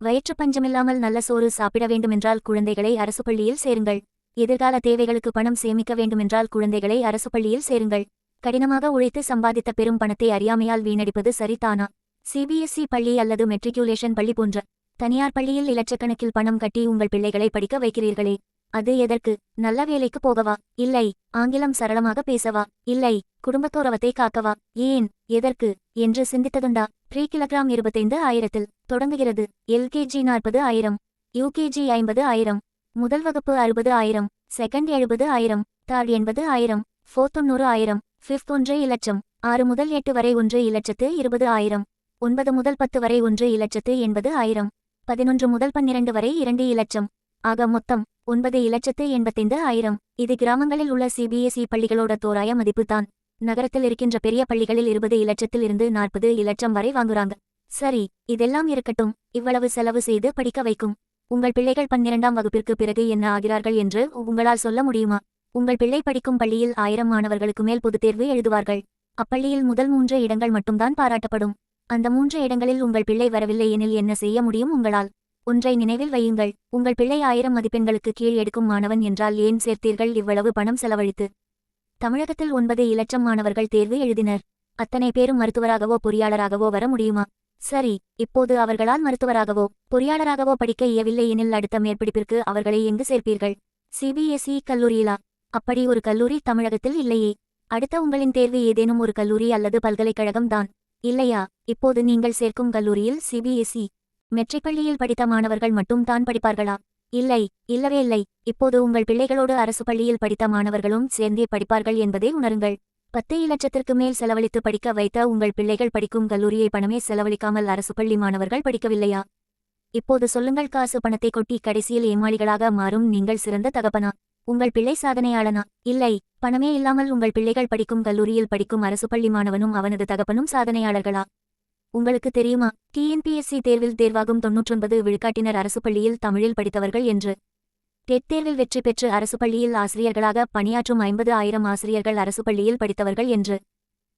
வயிற்று பஞ்சமில்லாமல் நல்ல சோறு சாப்பிட வேண்டுமென்றால் குழந்தைகளை அரசு பள்ளியில் சேருங்கள். எதிர்கால தேவைகளுக்கு பணம் சேமிக்க வேண்டுமென்றால் குழந்தைகளை அரசு பள்ளியில் சேருங்கள். கடினமாக உழைத்து சம்பாதித்த பெரும் பணத்தை அறியாமையால் வீணடிப்பது சரிதானா? சிபிஎஸ்இ பள்ளி அல்லது மெட்ரிகுலேஷன் பள்ளி போன்ற தனியார் பள்ளியில் இலட்சக்கணக்கில் பணம் கட்டி உங்கள் பிள்ளைகளை படிக்க வைக்கிறீர்களே. அது எதற்கு? நல்ல வேலைக்கு போகவா? இல்லை. ஆங்கிலம் சரளமாக பேசவா? இல்லை. குடும்பத்தோரவத்தை காக்கவா? ஏன்? எதற்கு? என்று சிந்தித்ததுண்டா? ப்ரீ கிலோகிராம் இருபத்தைந்து ஆயிரத்தில் தொடங்குகிறது. எல்கேஜி நாற்பது ஆயிரம் யூகேஜி ஐம்பது ஆயிரம் முதல் வகுப்பு அறுபது ஆயிரம் செகண்ட் எழுபது ஆயிரம் தேர்ட் எண்பது ஆயிரம் ஃபோர்த் தொண்ணூறு ஆயிரம் ஃபிஃப்த் ஒன்று இலட்சம் ஆறு முதல் எட்டு வரை ஒன்று இலட்சத்து இருபது ஆயிரம் ஒன்பது முதல் பத்து வரை ஒன்று இலட்சத்து எண்பது ஆயிரம் பதினொன்று முதல் பன்னிரண்டு வரை இரண்டு இலட்சம். ஆக மொத்தம் ஒன்பது இலட்சத்து எண்பத்தைந்து ஆயிரம். இது கிராமங்களில் உள்ள சிபிஎஸ்இ பள்ளிகளோட தோராய மதிப்புதான் நகரத்தில் இருக்கின்ற பெரிய பள்ளிகளில் இருபது இலட்சத்தில் இருந்து நாற்பது இலட்சம் வரை வாங்குறாங்க. சரி இதெல்லாம் இருக்கட்டும். இவ்வளவு செலவு செய்து படிக்க வைக்கும். உங்கள் பிள்ளைகள் பன்னிரண்டாம் வகுப்பிற்கு பிறகு என்ன ஆகிறார்கள் என்று உங்களால் சொல்ல முடியுமா? உங்கள் பிள்ளை படிக்கும் பள்ளியில் ஆயிரம் மாணவர்களுக்கு மேல் பொதுத் தேர்வு எழுதுவார்கள். அப்பள்ளியில் முதல் மூன்று இடங்கள் மட்டும்தான் பாராட்டப்படும். அந்த மூன்று இடங்களில் உங்கள் பிள்ளை வரவில்லை எனில் என்ன செய்ய முடியும் உங்களால்? ஒன்றை நினைவில் வையுங்கள். உங்கள் பிள்ளை ஆயிரம் மதிப்பெண்களுக்கு கீழ் எடுக்கும் மாணவன் என்றால் ஏன் சேர்த்தீர்கள் இவ்வளவு பணம் செலவழித்து? தமிழகத்தில் ஒன்பது இலட்சம் மாணவர்கள் தேர்வு எழுதினர். அத்தனை பேரும் மருத்துவராகவோ பொறியாளராகவோ வர முடியுமா? சரி இப்போது அவர்களால் மருத்துவராகவோ பொறியாளராகவோ படிக்க இயவில்லை எனில் அடுத்த மேற்படிப்பிற்கு அவர்களை எங்கு சேர்ப்பீர்கள்? சிபிஎஸ்இ கல்லூரியிலா? அப்படி ஒரு கல்லூரி தமிழகத்தில் இல்லையே. அடுத்த உங்களின் தேர்வு ஏதேனும் ஒரு கல்லூரி அல்லது பல்கலைக்கழகம் தான். இல்லையா? இப்போது நீங்கள் சேர்க்கும் கல்லூரியில் சிபிஎஸ்இ மெட்ரிக் பள்ளியில் படித்த மாணவர்கள் மட்டும் தான் படிப்பார்களா? இல்லை இல்லவே இல்லை. இப்போது உங்கள் பிள்ளைகளோடு அரசு பள்ளியில் படித்த மாணவர்களும் சேர்ந்தே படிப்பார்கள் என்பதை உணருங்கள். பத்து இலட்சத்திற்கு மேல் செலவழித்து படிக்க வைத்த உங்கள் பிள்ளைகள் படிக்கும் கல்லூரியை பணமே செலவழிக்காமல் அரசு பள்ளி மாணவர்கள் படிக்கவில்லையா? இப்போது சொல்லுங்கள் காசு பணத்தை கொட்டி கடைசியில் ஏமாளிகளாக மாறும் நீங்கள் சிறந்த தகப்பனா? உங்கள் பிள்ளை சாதனையாளனா? இல்லை பணமே இல்லாமல் உங்கள் பிள்ளைகள் படிக்கும் கல்லூரியில் படிக்கும் அரசு பள்ளி மாணவனும் அவனது தகப்பனும் சாதனையாளர்களா? உங்களுக்கு தெரியுமா? டிஎன்பிஎஸ்சி தேர்வில் தேர்வாகும் தொன்னூற்றொன்பது விழுக்காட்டினர் அரசு பள்ளியில் தமிழில் படித்தவர்கள் என்று. டெட் தேர்வில் வெற்றி பெற்று அரசு பள்ளியில் ஆசிரியர்களாக பணியாற்றும் ஐம்பது ஆயிரம் ஆசிரியர்கள் அரசு பள்ளியில் படித்தவர்கள் என்று.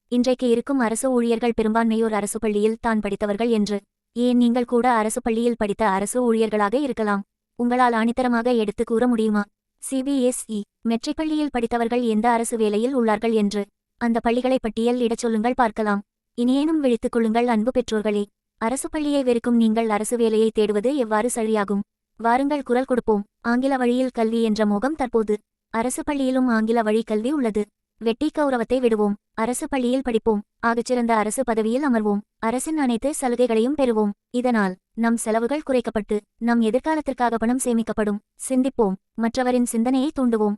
இன்றைக்கு இருக்கும் அரசு ஊழியர்கள் பெரும்பான்மையோர் அரசு பள்ளியில் தான் படித்தவர்கள் என்று. ஏன் நீங்கள் கூட அரசு பள்ளியில் படித்த அரசு ஊழியர்களாக இருக்கலாம்? உங்களால் ஆணித்தரமாக எடுத்து கூற முடியுமா? சிபிஎஸ்இ மெட்ரிக் பள்ளியில் படித்தவர்கள் எந்த அரசு வேலையில் உள்ளார்கள் என்று. அந்த பள்ளிகளை பட்டியல் இடச் சொல்லுங்கள் பார்க்கலாம். இனியேனும் விழித்துக் கொள்ளுங்கள் அன்பு பெற்றோர்களே. அரசு பள்ளியை வெறுக்கும் நீங்கள் அரசு வேலையை தேடுவது எவ்வாறு சரியாகும்? வாருங்கள் குரல் கொடுப்போம். ஆங்கில வழியில் கல்வி என்ற முகம் தற்போது. அரசு பள்ளியிலும் ஆங்கில வழி கல்வி உள்ளது. வெட்டி கௌரவத்தை விடுவோம். அரசு பள்ளியில் படிப்போம். ஆகச்சிறந்த அரசு பதவியில் அமர்வோம். அரசின் அனைத்து சலுகைகளையும் பெறுவோம். இதனால் நம் செலவுகள் குறைக்கப்பட்டு நம் எதிர்காலத்திற்காக பணம் சேமிக்கப்படும். சிந்திப்போம். மற்றவரின் சிந்தனையை தூண்டுவோம்.